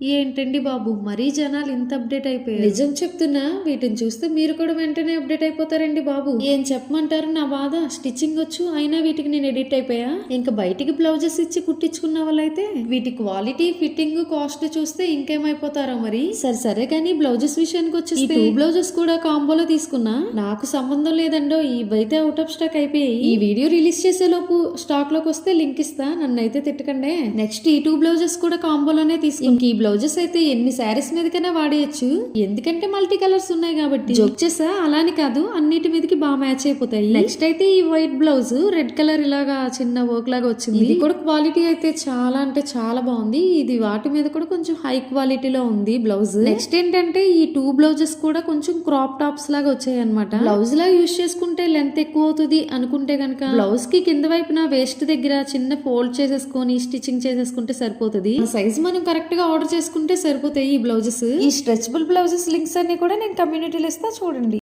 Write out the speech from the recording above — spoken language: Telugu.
ఏంటండి బాబు? మరీ జనాలు ఇంత అప్డేట్ అయిపోయారు. నిజం చెప్తున్నా వీటిని చూస్తే మీరు కూడా వెంటనే అప్డేట్ అయిపోతారండి బాబు. ఏం చెప్పమంటారు? నా బాధ. స్టిచ్చింగ్ వచ్చు అయినా వీటికి నేను ఎడిట్ అయిపోయా? ఇంకా బయటికి బ్లౌజెస్ ఇచ్చి కుట్టించుకున్న వాళ్ళైతే వీటి క్వాలిటీ ఫిట్టింగ్ కాస్ట్ చూస్తే ఇంకేమైపోతారో మరి? సరే సరే కానీ బ్లౌజెస్ విషయానికి వచ్చేస్తే టూ బ్లౌజెస్ కూడా కాంబోలో తీసుకున్నా. నాకు సంబంధం లేదండో ఇవైతే అవుట్ ఆఫ్ స్టాక్ అయిపోయాయి. ఈ వీడియో రిలీజ్ చేసే లోపు స్టాక్లోకి వస్తే లింక్ ఇస్తా. నన్ను అయితే తిట్టకండే. నెక్స్ట్ ఈ టూ బ్లౌజెస్ కూడా కాంబోలోనే ఈ బ్లౌజెస్ అయితే ఎన్ని శారీస్ మీదకైనా వాడేయచ్చు. ఎందుకంటే మల్టీ కలర్స్ ఉన్నాయి కాబట్టి. జోక్ చేసా? అలాని కాదు. అన్నిటి మీదకి బాగా మ్యాచ్ అయిపోతాయి. నెక్స్ట్ అయితే ఈ వైట్ బ్లౌజ్. రెడ్ కలర్ ఇలాగా చిన్న వర్క్ లాగా వచ్చింది. ఇది కూడా క్వాలిటీ అయితే చాలా అంటే చాలా బాగుంది. ఇది వాటి మీద కూడా కొంచెం హై క్వాలిటీలో ఉంది బ్లౌజ్. నెక్స్ట్ ఏంటంటే ఈ టూ బ్లౌజెస్ కూడా కొంచెం క్రాప్ టాప్స్ లాగా వచ్చాయి అనమాట బ్లౌజ్ లా యూస్ చేసుకుంటే లెంత్ ఎక్కువ అవుతుంది అనుకుంటే గనక. బ్లౌజ్కి కింద వైపున వేస్ట్ దగ్గర చిన్న ఫోల్డ్ చేసేసుకొని స్టిచ్చింగ్ చేసేసుకుంటే సరిపోతుంది. సైజ్ మనం కరెక్ట్గా ఆర్డర్ చేసుకుంటే సరిపోతాయి ఈ బ్లౌజెస్? ఈ స్ట్రెచబుల్ బ్లౌజెస్ లింక్స్ అన్ని కూడా నేను కమ్యూనిటీలో ఇస్తా చూడండి.